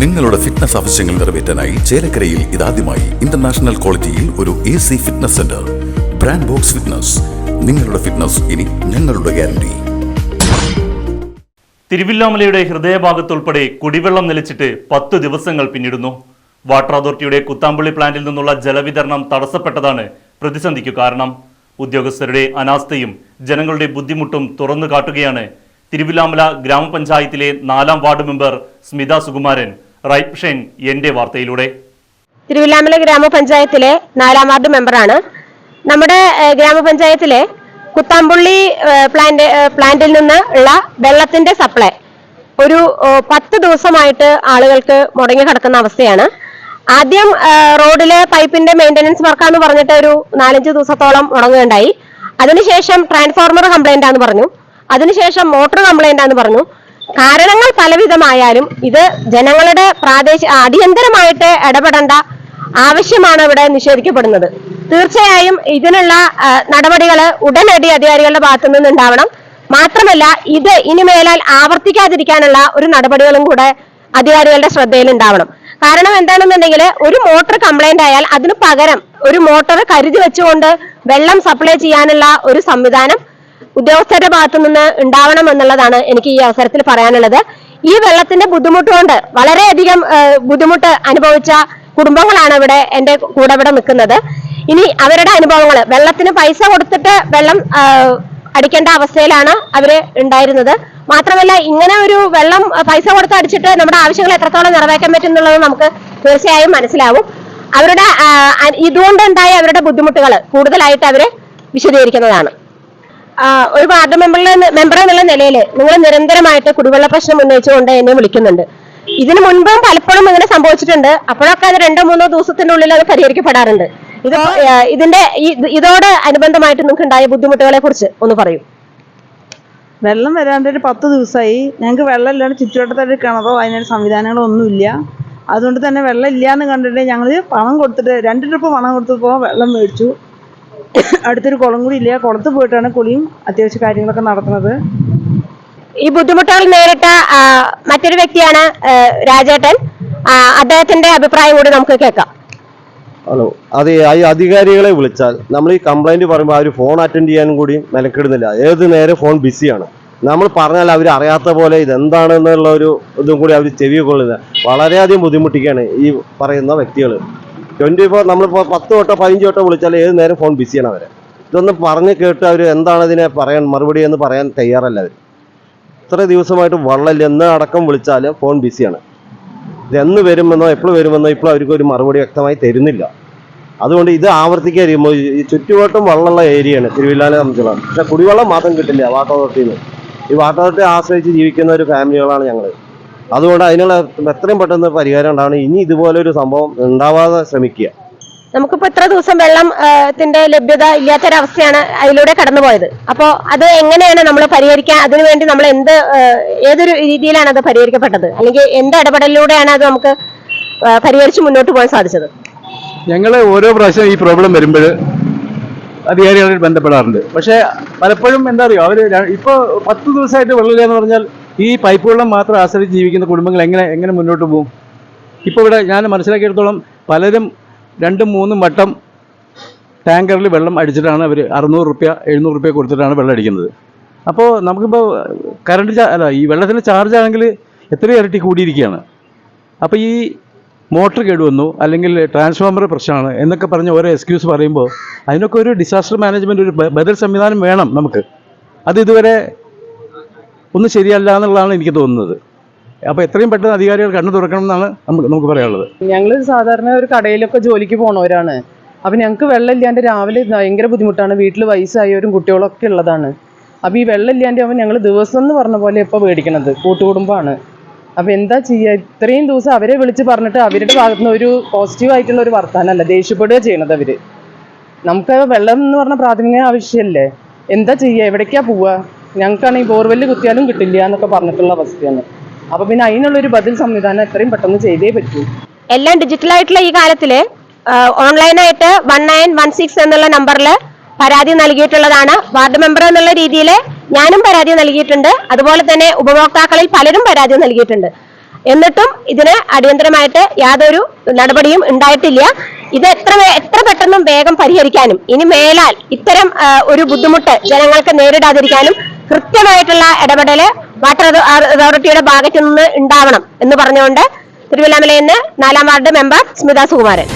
നിങ്ങളുടെ ഫിറ്റ്നസ് ആവശ്യങ്ങൾ നിറവേറ്റാനായി ചേലക്കരയിൽ ഇതാദ്യമായി ഇന്റർനാഷണൽ ക്വാളിറ്റിയിൽ ഒരു A C fitness centre brand box fitness നിങ്ങളുടെ ഫിറ്റ്നസ് ഇനി ഞങ്ങളുടെ ഗ്യാരണ്ടി തിരുവില്ലാമലയുടെ ഹൃദയഭാഗത്തുൾപ്പെടെ കുടിവെള്ളം നിലച്ചിട്ട് പത്ത് ദിവസങ്ങൾ പിന്നിടുന്നു. വാട്ടർ അതോറിറ്റിയുടെ കുത്താമ്പള്ളി പ്ലാന്റിൽ നിന്നുള്ള ജലവിതരണം തടസ്സപ്പെട്ടതാണ് പ്രതിസന്ധിക്കു കാരണം. ഉദ്യോഗസ്ഥരുടെ അനാസ്ഥയും ജനങ്ങളുടെ ബുദ്ധിമുട്ടും തുറന്നു കാട്ടുകയാണ് തിരുവില്ലാമല ഗ്രാമപഞ്ചായത്തിലെ നാലാം ward member Smitha Sukumaran right mission എന്റെ വാർത്തയിലൂടെ. തിരുവില്ലാമല ഗ്രാമപഞ്ചായത്തിലെ നാലാം വാർഡ് മെമ്പറാണ്. നമ്മുടെ ഗ്രാമപഞ്ചായത്തിലെ കുത്താമ്പുള്ളി പ്ലാന്റ് പ്ലാന്റിൽ നിന്ന് ഉള്ള വെള്ളത്തിന്റെ സപ്ലൈ ഒരു പത്ത് ദിവസമായിട്ട് ആളുകൾക്ക് മുടങ്ങി കിടക്കുന്ന അവസ്ഥയാണ്. ആദ്യം റോഡിലെ പൈപ്പിന്റെ മെയിന്റനൻസ് വർക്കാന്ന് പറഞ്ഞിട്ട് ഒരു നാലഞ്ച് ദിവസത്തോളം മുടങ്ങുകയുണ്ടായി. അതിനുശേഷം ട്രാൻസ്ഫോർമർ കംപ്ലൈന്റ് ആണെന്ന് പറഞ്ഞു. അതിനുശേഷം മോട്ടോർ കംപ്ലൈന്റ് ആണെന്ന് പറഞ്ഞു. കാരണങ്ങൾ പലവിധമായാലും ഇത് ജനങ്ങളുടെ പ്രാദേശിക അടിയന്തരമായിട്ട് ഇടപെടേണ്ട ആവശ്യമാണ് ഇവിടെ നിഷേധിക്കപ്പെടുന്നത്. തീർച്ചയായും ഇതിനുള്ള നടപടികൾ ഉടനടി അധികാരികളുടെ ഭാഗത്തു ഉണ്ടാവണം മാത്രമല്ല ഇത് ഇനി മേലാൽ ആവർത്തിക്കാതിരിക്കാനുള്ള ഒരു നടപടികളും കൂടെ അധികാരികളുടെ ശ്രദ്ധയിൽ ഉണ്ടാവണം കാരണം എന്താണെന്നുണ്ടെങ്കിൽ ഒരു മോട്ടോർ കംപ്ലൈന്റ് ആയാൽ അതിന് പകരം ഒരു മോട്ടോർ കരുതി വെച്ചുകൊണ്ട് വെള്ളം സപ്ലൈ ചെയ്യാനുള്ള ഒരു സംവിധാനം ഉദ്യോഗസ്ഥരുടെ ഭാഗത്തു നിന്ന് ഉണ്ടാവണം എന്നുള്ളതാണ് എനിക്ക് ഈ അവസരത്തിൽ പറയാനുള്ളത്. ഈ വെള്ളത്തിന്റെ ബുദ്ധിമുട്ട് കൊണ്ട് വളരെയധികം ബുദ്ധിമുട്ട് അനുഭവിച്ച കുടുംബങ്ങളാണ് ഇവിടെ എന്റെ കൂടെ ഇവിടെ നിൽക്കുന്നത്. ഇനി അവരുടെ അനുഭവങ്ങൾ വെള്ളത്തിന് പൈസ കൊടുത്തിട്ട് വെള്ളം അടിക്കേണ്ട അവസ്ഥയിലാണ് അവർ ഉണ്ടായിരുന്നത്. മാത്രമല്ല ഇങ്ങനെ ഒരു വെള്ളം പൈസ കൊടുത്ത് അടിച്ചിട്ട് നമ്മുടെ ആവശ്യങ്ങൾ എത്രത്തോളം നിറവേറ്റാൻ പറ്റും എന്നുള്ളത് നമുക്ക് തീർച്ചയായും മനസ്സിലാവും. അവരുടെ ഇതുകൊണ്ടുണ്ടായ അവരുടെ ബുദ്ധിമുട്ടുകൾ കൂടുതലായിട്ട് അവർ വിശദീകരിക്കുന്നതാണ്. ഒരു വാർഡ് മെമ്പറിലെ മെമ്പർ എന്നുള്ള നിലയിൽ നിങ്ങൾ നിരന്തരമായിട്ട് കുടിവെള്ള പ്രശ്നം ഉന്നയിച്ചുകൊണ്ട് എന്നെ വിളിക്കുന്നുണ്ട്. ഇതിനു മുൻപും പലപ്പോഴും ഇങ്ങനെ സംഭവിച്ചിട്ടുണ്ട്. അപ്പോഴൊക്കെ അത് രണ്ടോ മൂന്നോ ദിവസത്തിനുള്ളിൽ അത് പരിഹരിക്കപ്പെടാറുണ്ട്. ഇത് ഇതിന്റെ ഇതോട് അനുബന്ധമായിട്ട് നിങ്ങൾക്ക് ഉണ്ടായ ബുദ്ധിമുട്ടുകളെ കുറിച്ച് ഒന്ന് പറയൂ. വെള്ളം വരാണ്ട് ഒരു പത്ത് ദിവസമായി. ഞങ്ങൾക്ക് വെള്ളം ഇല്ലാണ്ട് ചുറ്റുവട്ടത്തൊരു കിണറോ അതിനൊരു സംവിധാനങ്ങളോ ഒന്നുമില്ല. അതുകൊണ്ട് തന്നെ വെള്ളം ഇല്ലാന്ന് കണ്ടിട്ട് ഞങ്ങൾ പണം കൊടുത്തിട്ട് രണ്ട് ട്രിപ്പ് പണം കൊടുത്തപ്പോൾ വെള്ളം മേടിച്ചു. അടുത്തൊരു കുളം കൂടി ഇല്ല. കുളത്ത് പോയിട്ടാണ് കുളിയും അത്യാവശ്യ കാര്യങ്ങളൊക്കെ നടത്തുന്നത്. ഈ ബുദ്ധിമുട്ടുകൾ നേരിട്ട മറ്റൊരു വ്യക്തിയാണ് രാജേട്ടൻ. അദ്ദേഹത്തിന്റെ അഭിപ്രായം കൂടി നമുക്ക് കേൾക്കാം. ഹലോ. അത് ഈ അധികാരികളെ വിളിച്ചാൽ നമ്മൾ ഈ കംപ്ലൈന്റ് പറയുമ്പോൾ അവർ ഫോൺ അറ്റൻഡ് ചെയ്യാനും കൂടി മെനക്കെടുന്നില്ല. ഏത് നേരം ഫോൺ ബിസിയാണ് നമ്മൾ പറഞ്ഞാൽ അവർ അറിയാത്ത പോലെ ഇതെന്താണെന്നുള്ള ഒരു ഇതും കൂടി അവർ ചെവി കൊള്ളുന്നത് വളരെയധികം ബുദ്ധിമുട്ടിക്കുകയാണ് ഈ പറയുന്ന വ്യക്തികൾ. ട്വന്റി ഫോർ നമ്മളിപ്പോൾ പത്ത് വട്ടം പതിനഞ്ച് വട്ടം വിളിച്ചാൽ ഏത് നേരം ഫോൺ ബിസിയാണ് അവരെ? ഇതൊന്ന് പറഞ്ഞ് കേട്ട് അവർ എന്താണ് ഇതിനെ പറയാൻ മറുപടി എന്ന് പറയാൻ തയ്യാറല്ല അവർ ഇത്ര ദിവസമായിട്ട് വള്ളല്ല എന്ന് അടക്കം വിളിച്ചാൽ ഫോൺ ബിസിയാണ് ഇതെന്ന് വരുമെന്നോ എപ്പോൾ വരുമെന്നോ ഇപ്പോൾ അവർക്ക് ഒരു മറുപടി വ്യക്തമായി തരുന്നില്ല. അതുകൊണ്ട് ഇത് ആവർത്തിക്കാതിരിക്കുമ്പോൾ ഈ ചുറ്റുവട്ടം വള്ളമുള്ള ഏരിയയാണ് തിരുവില്ലാനെ സംബന്ധിച്ചുള്ള പക്ഷെ കുടിവെള്ളം മാത്രം കിട്ടില്ല വാട്ടർ അതോറിറ്റിയിൽ നിന്ന് ഈ വാട്ടർ അതോറിറ്റി ആശ്രയിച്ച് ജീവിക്കുന്ന ഒരു ഫാമിലികളാണ് ഞങ്ങൾ അതുകൊണ്ട് അതിനുള്ള എത്രയും പെട്ടെന്ന് പരിഹാരം ഉണ്ടാവണം. ഇനി ഇതുപോലെ ഒരു സംഭവം ഉണ്ടാവാതെ ശ്രമിക്കുക. നമുക്കിപ്പോ എത്ര ദിവസം വെള്ളത്തിന്റെ ലഭ്യത ഇല്ലാത്തൊരവസ്ഥയാണ് അതിലൂടെ കടന്നുപോയത്. അപ്പോ അത് എങ്ങനെയാണ് നമ്മൾ പരിഹരിക്കാൻ അതിനുവേണ്ടി നമ്മൾ എന്ത് ഏതൊരു രീതിയിലാണ് അത് പരിഹരിക്കപ്പെട്ടത്? അല്ലെങ്കിൽ എന്ത് ഇടപെടലിലൂടെയാണ് അത് നമുക്ക് പരിഹരിച്ച് മുന്നോട്ട് പോകാൻ സാധിച്ചത്? ഞങ്ങൾ ഓരോ പ്രാവശ്യം ഈ പ്രോബ്ലം വരുമ്പോൾ അധികാരികളായിട്ട് ബന്ധപ്പെടാറുണ്ട്. പക്ഷേ പലപ്പോഴും എന്താ അറിയോ? അവർ ഇപ്പോൾ പത്ത് ദിവസമായിട്ട് വെള്ളമില്ല എന്ന് പറഞ്ഞാൽ ഈ പൈപ്പ് വെള്ളം മാത്രം ആശ്രയിച്ച് ജീവിക്കുന്ന കുടുംബങ്ങൾ എങ്ങനെ എങ്ങനെ മുന്നോട്ട് പോകും? ഇപ്പോൾ ഇവിടെ ഞാൻ മനസ്സിലാക്കിയെടുത്തോളം പലരും രണ്ടും മൂന്നും വട്ടം ടാങ്കറിൽ വെള്ളം അടിച്ചിട്ടാണ് അവർ അറുന്നൂറ് റുപ്യ എഴുന്നൂറ് റുപ്യ കൊടുത്തിട്ടാണ് വെള്ളം അടിക്കുന്നത്. അപ്പോൾ നമുക്കിപ്പോൾ കറണ്ട് അല്ല ഈ വെള്ളത്തിന്റെ ചാർജ് ആണെങ്കിൽ എത്രയോ ഇരട്ടി കൂടിയിരിക്കുകയാണ്. അപ്പോൾ ഈ മോട്ടർ കേടുവന്നു അല്ലെങ്കിൽ ട്രാൻസ്ഫോമർ പ്രശ്നമാണ് എന്നൊക്കെ പറഞ്ഞ് ഓരോ എക്സ്ക്യൂസ് പറയുമ്പോൾ അതിനൊക്കെ ഒരു ഡിസാസ്റ്റർ മാനേജ്മെന്റ് ഒരു ബദൽ സംവിധാനം വേണം നമുക്ക്. അത് ഇതുവരെ ഒന്നും ശരിയല്ല എന്നുള്ളതാണ് എനിക്ക് തോന്നുന്നത്. അപ്പോൾ എത്രയും പെട്ടെന്ന് അധികാരികൾ കണ്ണു തുറക്കണം എന്നാണ് നമുക്ക് പറയാനുള്ളത്. ഞങ്ങൾ സാധാരണ ഒരു കടയിലൊക്കെ ജോലിക്ക് പോണവരാണ്. അപ്പം ഞങ്ങൾക്ക് വെള്ളം ഇല്ലാണ്ട് രാവിലെ ഭയങ്കര ബുദ്ധിമുട്ടാണ്. വീട്ടിൽ വയസ്സായവരും കുട്ടികളൊക്കെ ഉള്ളതാണ്. അപ്പോൾ ഈ വെള്ളം ഇല്ലാണ്ട് അവൻ ഞങ്ങൾ ദിവസം എന്ന് പറഞ്ഞ പോലെ ഇപ്പോൾ മേടിക്കണത് കൂട്ടുകുടുംബമാണ് അപ്പോൾ എന്താ ചെയ്യുക ഇത്രയും ദിവസം അവരെ വിളിച്ച് പറഞ്ഞിട്ട് അവരുടെ ഭാഗത്ത് നിന്ന് ഒരു പോസിറ്റീവ് ആയിട്ടുള്ള ഒരു വർത്താനല്ല. ദേഷ്യപ്പെടുക ചെയ്യണത് അവർ നമുക്ക് വെള്ളം എന്ന് പറഞ്ഞ പ്രാഥമിക ആവശ്യമല്ലേ എന്താ ചെയ്യുക എവിടേക്കാ പോവുക ഞങ്ങൾക്കാണെങ്കിൽ ബോർവെല്ല് കുത്തിയാലും കിട്ടില്ല എന്നൊക്കെ പറഞ്ഞിട്ടുള്ള അവസ്ഥയാണ്. അപ്പൊ പിന്നെ അതിനുള്ളൊരു ബദൽ സംവിധാനം എത്രയും പെട്ടെന്ന് ചെയ്തേ പറ്റൂ. എല്ലാം ഡിജിറ്റൽ ആയിട്ടുള്ള ഈ കാലത്തിൽ ഓൺലൈനായിട്ട് വൺ നയൻ വൺ സിക്സ് എന്നുള്ള നമ്പറിൽ പരാതി നൽകിയിട്ടുള്ളതാണ്. വാർഡ് മെമ്പർ എന്നുള്ള രീതിയിൽ ഞാനും പരാതി നൽകിയിട്ടുണ്ട്. അതുപോലെ തന്നെ ഉപഭോക്താക്കളിൽ പലരും പരാതി നൽകിയിട്ടുണ്ട്. എന്നിട്ടും ഇതിന് അടിയന്തരമായിട്ട് യാതൊരു നടപടിയും ഉണ്ടായിട്ടില്ല. ഇത് എത്ര എത്ര പെട്ടെന്നും വേഗം പരിഹരിക്കാനും ഇനി മേലാൽ ഇത്തരം ഒരു ബുദ്ധിമുട്ട് ജനങ്ങൾക്ക് നേരിടാതിരിക്കാനും കൃത്യമായിട്ടുള്ള ഇടപെടൽ വാട്ടർ അതോറിറ്റിയുടെ ഭാഗത്തു നിന്ന് ഉണ്ടാവണം എന്ന് പറഞ്ഞുകൊണ്ട് തിരുവല്ലാമലയിൽ നിന്ന് നാലാം വാർഡ് മെമ്പർ സ്മിത സുകുമാരൻ.